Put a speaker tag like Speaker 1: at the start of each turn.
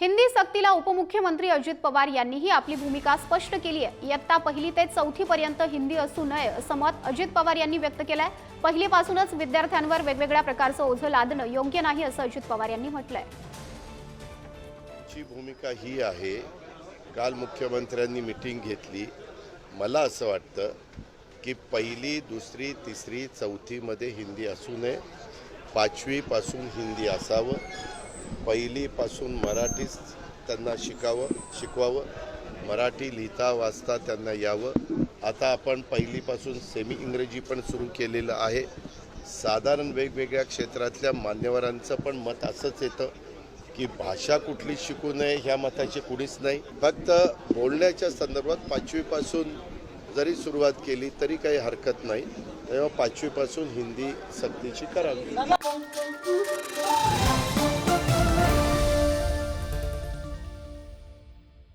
Speaker 1: हिंदी सक्तीला उपमुख्यमंत्री अजित पवार यांनीही आपली भूमिका स्पष्ट केली आहे. इयत्ता पहिली ते चौथी पर्यंत हिंदी असू नये असं मत अजित पवार यांनी व्यक्त केलंय. पहिलीपासूनच विद्यार्थ्यांवर वेगवेगळ्या प्रकारचं ओझं लादणं योग्य नाही असं अजित पवार यांनी म्हटलंय.
Speaker 2: ची भूमिका ही आहे. काल मुख्यमंत्र्यांनी मिटिंग घेतली. मला असं वाटतं की पहिली दुसरी तिसरी चौथीमध्ये हिंदी असू नये. पाचवीपासून हिंदी असावं. पहिलीपासून मराठीच त्यांना शिकावं शिकवावं. मराठी लिहिता वाचता त्यांना यावं. आता आपण पहिलीपासून सेमी इंग्रजी पण सुरू केलेलं आहे. साधारण वेगवेगळ्या क्षेत्रातल्या मान्यवरांचं पण मत असंच येतं की भाषा कुठली शिकू नये ह्या मताचे कुणीच नाही. फक्त बोलण्याच्या संदर्भात पाचवीपासून जरी सुरुवात केली तरी काही हरकत नाही. तेव्हा पाचवीपासून हिंदी सक्तीची करावी.